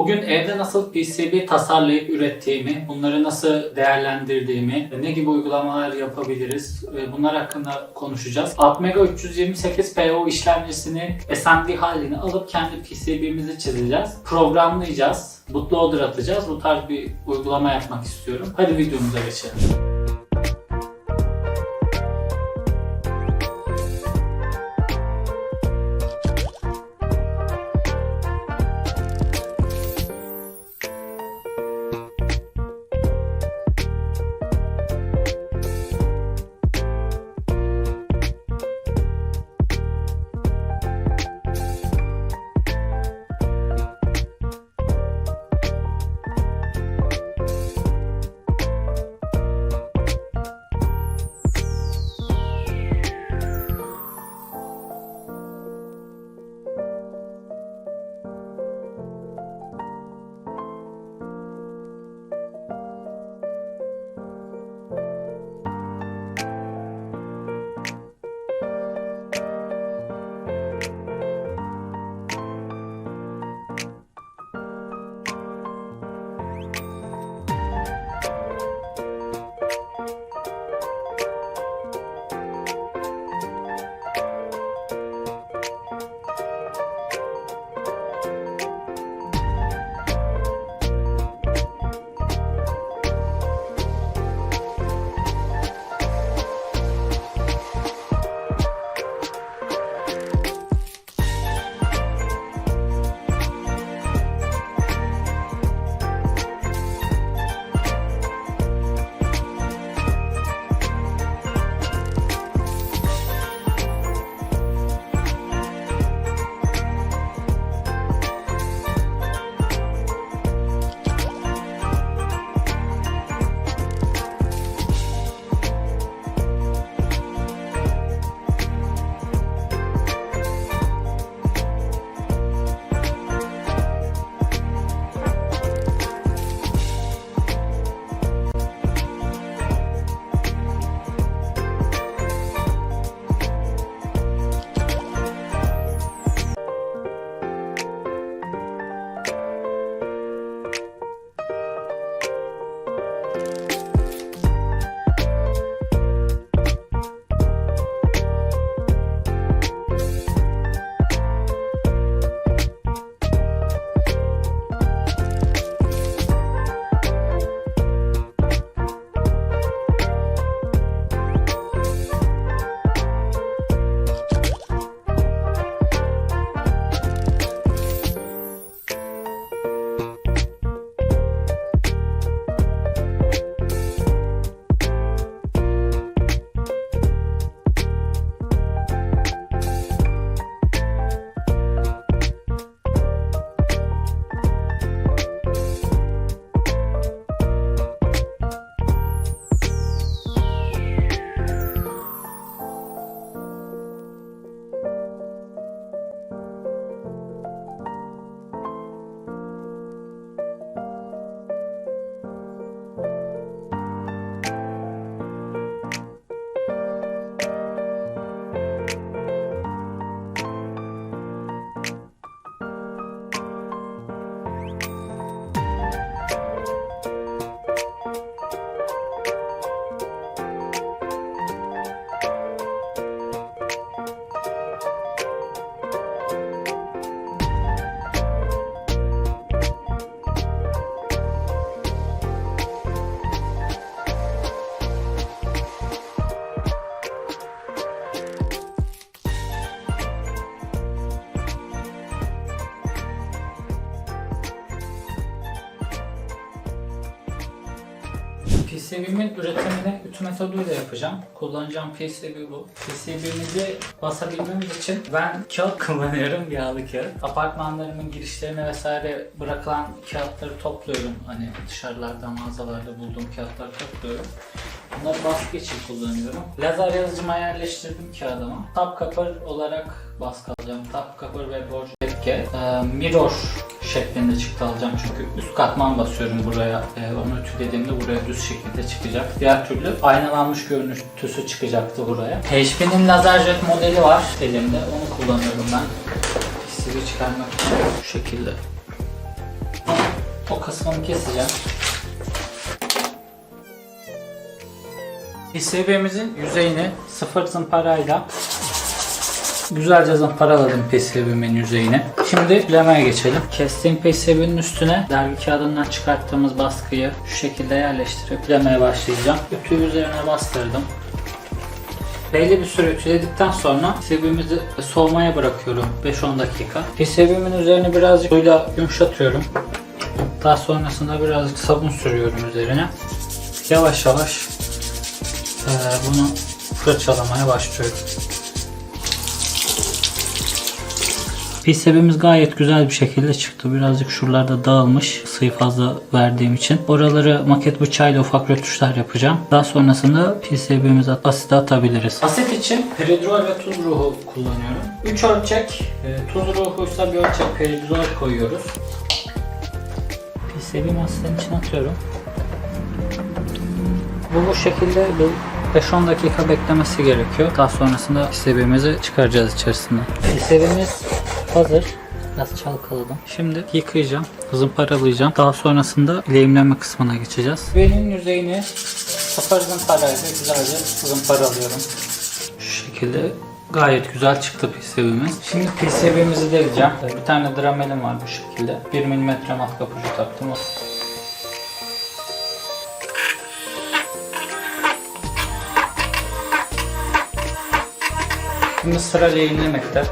Bugün evde nasıl PCB tasarlayıp ürettiğimi, bunları nasıl değerlendirdiğimi, ne gibi uygulamalar yapabiliriz e, bunlar hakkında konuşacağız. Atmega 328 PO işlemcisini SMD halini alıp kendi PCB'mizi çizeceğiz. Programlayacağız. Bootloader atacağız. Bu tarz bir uygulama yapmak istiyorum. Hadi videomuza geçelim. PCB'min üretimini ütü metoduyla yapacağım. Kullanacağım PCB bu. PCB'mizi basabilmemiz için ben kağıt kullanıyorum, yağlı kağıt. Apartmanlarımın girişlerine vesaire bırakılan kağıtları topluyorum. Hani dışarılarda, mağazalarda bulduğum kağıtları topluyorum. Bunları baskı için kullanıyorum. Lazer yazıcıma yerleştirdim kağıdıma. Tap kapır olarak baskı alacağım. Tap kapır ve borç tepki. Ee, mirror şeklinde çıktı alacağım çünkü üst katman basıyorum buraya. Ee, onu ütülediğimde buraya düz şekilde çıkacak. Diğer türlü aynalanmış görüntüsü çıkacaktı buraya. HP'nin LaserJet modeli var elimde. Onu kullanıyorum ben. PCB çıkarmak için şu şekilde. kısmını keseceğim. PCB'mizin yüzeyini sıfır zımparayla güzelce zımparaladım PCB'min yüzeyini. Şimdi bilemeye geçelim. Kestiğim PCB'nin üstüne dergi kağıdından çıkarttığımız baskıyı şu şekilde yerleştirip bilemeye başlayacağım. Ütüyü üzerine bastırdım. Belli bir süre ütüledikten sonra PCB'mizi soğumaya bırakıyorum 5-10 dakika. PCB'min üzerini birazcık suyla yumuşatıyorum. Daha sonrasında birazcık sabun sürüyorum üzerine. Yavaş yavaş bunu fırçalamaya başlıyorum. PCB'miz gayet güzel bir şekilde çıktı. Birazcık şuralarda dağılmış ısıyı fazla verdiğim için. Oraları maket bıçağıyla ufak rötuşlar yapacağım. Daha sonrasında PCB'mize asite atabiliriz. Asit için peridrol ve tuz ruhu kullanıyorum. 3 ölçek e, tuz ruhuysa bir ölçek peridrol koyuyoruz. PCB'mi asitenin içine atıyorum. Bu bu şekilde bir 5-10 dakika beklemesi gerekiyor. Daha sonrasında PCB'mizi çıkaracağız içerisinden. PCB'miz hazır. Biraz çalkaladım. Şimdi yıkayacağım, zımparalayacağım. Daha sonrasında lehimleme kısmına geçeceğiz. Benim yüzeyini sıfır zımparayla güzelce zımparalıyorum. Şu şekilde gayet güzel çıktı PCB'miz. Şimdi PCB'mizi deleceğim. Bir tane dramelim var bu şekilde. 1 mm matkap ucu taktım. Şimdi sıra lehimlemekte.